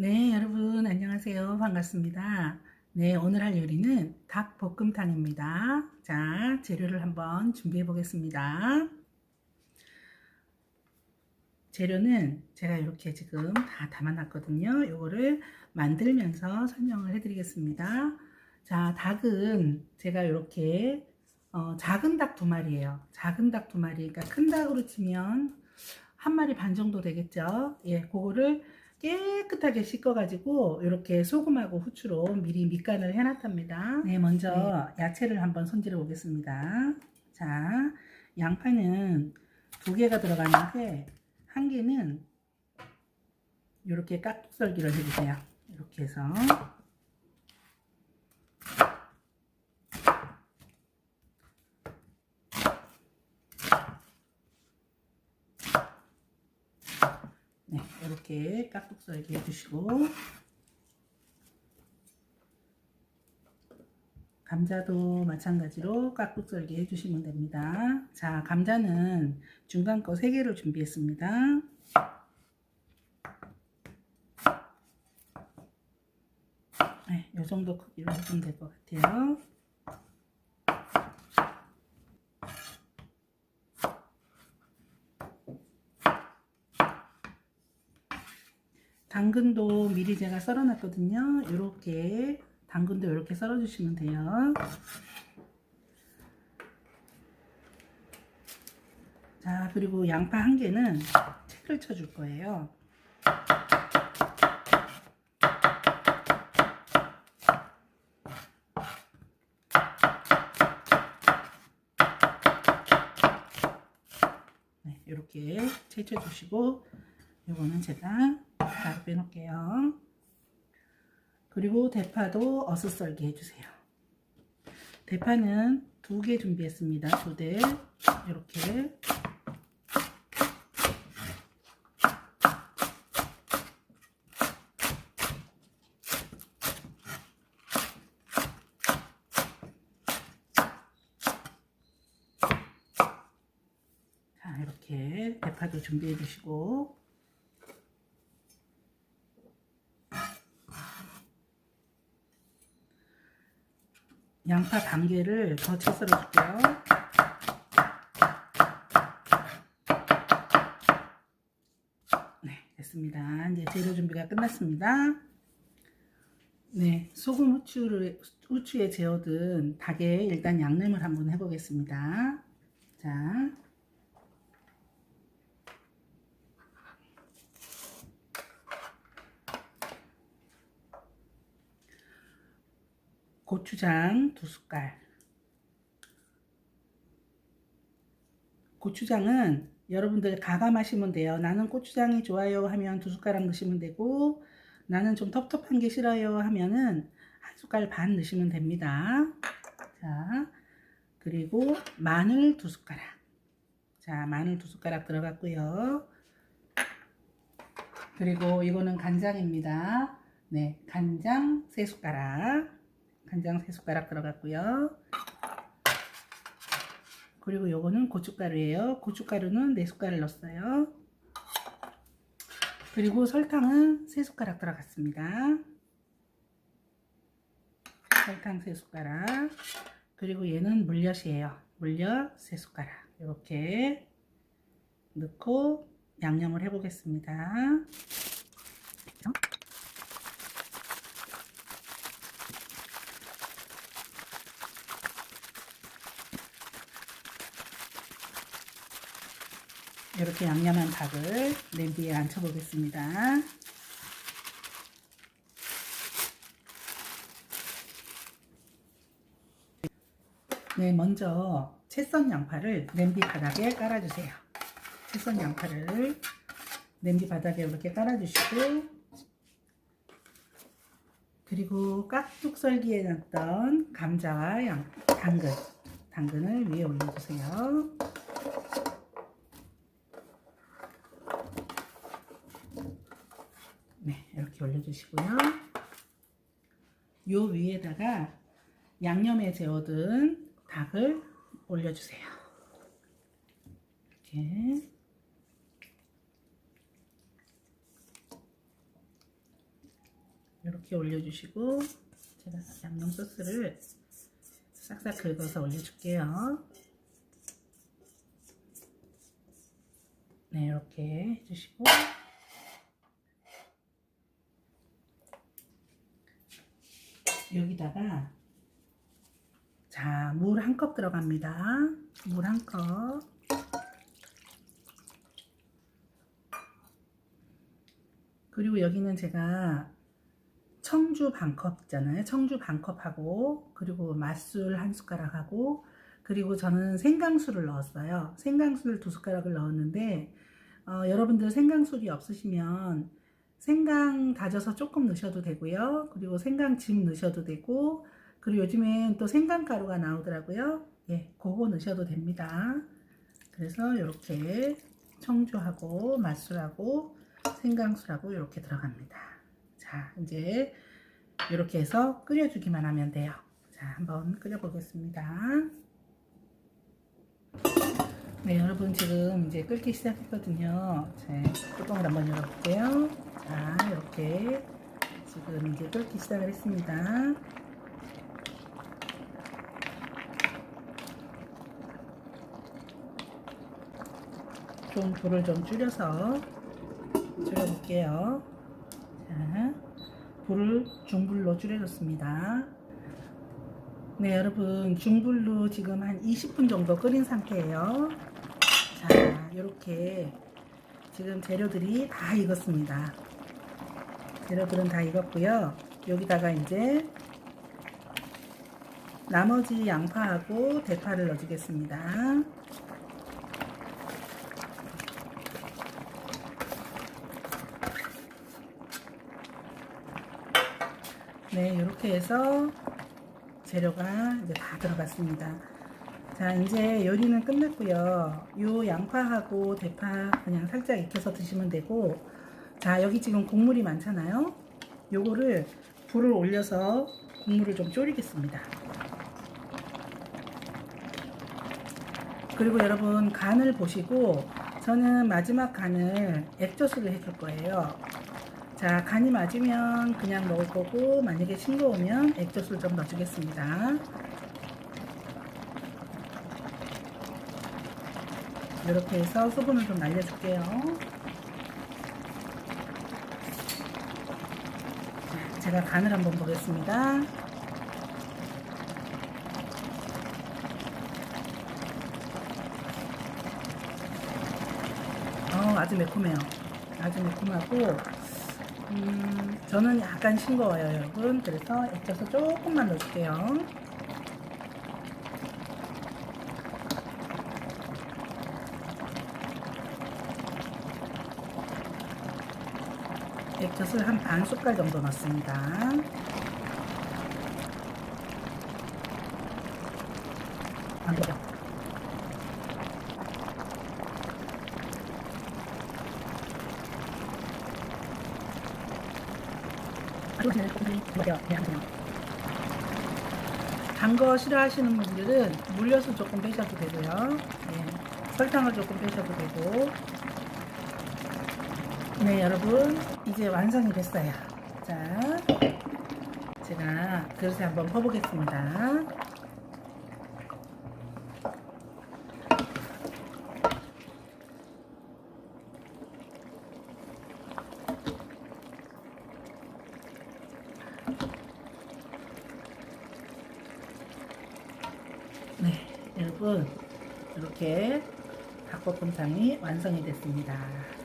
네, 여러분 안녕하세요. 반갑습니다. 네, 오늘 할 요리는 닭 볶음탕입니다. 자, 재료를 한번 준비해 보겠습니다. 재료는 제가 이렇게 지금 다 담아놨거든요. 요거를 만들면서 설명을 해드리겠습니다. 자, 닭은 제가 이렇게 어, 작은 닭 두 마리예요. 작은 닭 두 마리. 그러니까 큰 닭으로 치면 한 마리 반 정도 되겠죠. 예, 그거를 깨끗하게 씻어가지고 이렇게 소금하고 후추로 미리 밑간을 해놨답니다. 네, 먼저 야채를 한번 손질해 보겠습니다. 자, 양파는 두 개가 들어가는데 한 개는 이렇게 깍둑썰기를 해주세요. 이렇게 해서 네, 이렇게 깍둑썰기 해주시고 감자도 마찬가지로 깍둑썰기 해주시면 됩니다. 자, 감자는 중간 거 3개를 준비했습니다. 네, 이 정도 크기로 해주면 될 것 같아요. 당근도 미리 제가 썰어놨거든요. 이렇게 당근도 이렇게 썰어주시면 돼요. 자, 그리고 양파 한 개는 책을 쳐줄 거예요. 네, 이렇게 채쳐주시고 이거는 제가 따로 빼놓을게요. 그리고 대파도 어슷 썰기 해주세요. 대파는 두 개 준비했습니다. 두 대. 이렇게. 자, 이렇게 대파도 준비해 주시고. 양파 반 개를 더채 썰어줄게요. 네, 됐습니다. 이제 재료 준비가 끝났습니다. 네, 소금 후추를, 후추에 재워둔 닭에 일단 양념을 한번 해보겠습니다. 자, 고추장 두 숟갈. 고추장은 여러분들 가감하시면 돼요. 나는 고추장이 좋아요 하면 두 숟가락 넣으시면 되고 나는 좀 텁텁한 게 싫어요 하면은 한 숟갈 반 넣으시면 됩니다. 자, 그리고 마늘 두 숟가락. 자, 마늘 두 숟가락 들어갔고요. 그리고 이거는 간장입니다. 네, 간장 세 숟가락. 간장 3숟가락 들어갔고요. 그리고 요거는 고춧가루예요. 고춧가루는 4숟가락 넣었어요. 그리고 설탕은 3숟가락 들어갔습니다. 설탕 3숟가락. 그리고 얘는 물엿이에요. 물엿 3숟가락. 이렇게 넣고 양념을 해보겠습니다. 이렇게 양념한 닭을 냄비에 앉혀 보겠습니다. 네, 먼저 채썬 양파를 냄비 바닥에 깔아주세요. 채썬 양파를 냄비 바닥에 이렇게 깔아주시고 그리고 깍둑 썰기에 놨던 감자와 양, 당근, 당근을 위에 올려주세요. 네, 이렇게 올려주시고요. 요 위에다가 양념에 재워둔 닭을 올려주세요. 이렇게 이렇게 올려주시고 제가 양념 소스를 싹싹 긁어서 올려줄게요. 네, 이렇게 해주시고 여기다가 자, 물 한 컵 들어갑니다. 물 한 컵. 그리고 여기는 제가 청주 반컵 있잖아요. 청주 반컵하고 그리고 맛술 한 숟가락하고 그리고 저는 생강술을 넣었어요. 생강술 두 숟가락을 넣었는데 어, 여러분들 생강술이 없으시면 생강 다져서 조금 넣으셔도 되고요. 그리고 생강 즙 넣으셔도 되고 그리고 요즘엔 또 생강 가루가 나오더라고요. 예, 그거 넣으셔도 됩니다. 그래서 이렇게 청주하고 맛술하고 생강술하고 이렇게 들어갑니다. 자, 이제 이렇게 해서 끓여주기만 하면 돼요. 자, 한번 끓여보겠습니다. 네, 여러분 지금 이제 끓기 시작했거든요. 자, 뚜껑을 한번 열어볼게요. 자, 이렇게 지금 이제 끓기 시작을 했습니다. 좀 불을 좀 줄여서 줄여볼게요. 자, 불을 중불로 줄여줬습니다. 네, 여러분 중불로 지금 한 20분 정도 끓인 상태예요. 자, 이렇게 지금 재료들이 다 익었습니다. 재료들은 다 익었고요. 여기다가 이제 나머지 양파하고 대파를 넣어주겠습니다. 네, 이렇게 해서 재료가 이제 다 들어갔습니다. 자, 이제 요리는 끝났고요. 요 양파하고 대파 그냥 살짝 익혀서 드시면 되고, 자, 여기 지금 국물이 많잖아요. 요거를 불을 올려서 국물을 좀 졸이겠습니다. 그리고 여러분 간을 보시고 저는 마지막 간을 액젓으로 해줄 거예요. 자, 간이 맞으면 그냥 먹을 거고 만약에 싱거우면 액젓을 좀 넣어주겠습니다. 이렇게 해서 수분을 좀 날려줄게요. 자, 제가 간을 한번 보겠습니다. 어, 아주 매콤해요. 아주 매콤하고 음, 저는 약간 싱거워요, 여러분. 그래서 액젓을 조금만 넣을게요. 액젓을 한 반 숟갈 정도 넣습니다. 안 되죠? 단거 싫어하시는 분들은 물엿을 조금 빼셔도 되고요. 예, 설탕을 조금 빼셔도 되고. 네, 여러분 이제 완성이 됐어요. 자, 제가 그릇에 한번 퍼보겠습니다. 네, 여러분 이렇게 닭볶음탕이 완성이 됐습니다.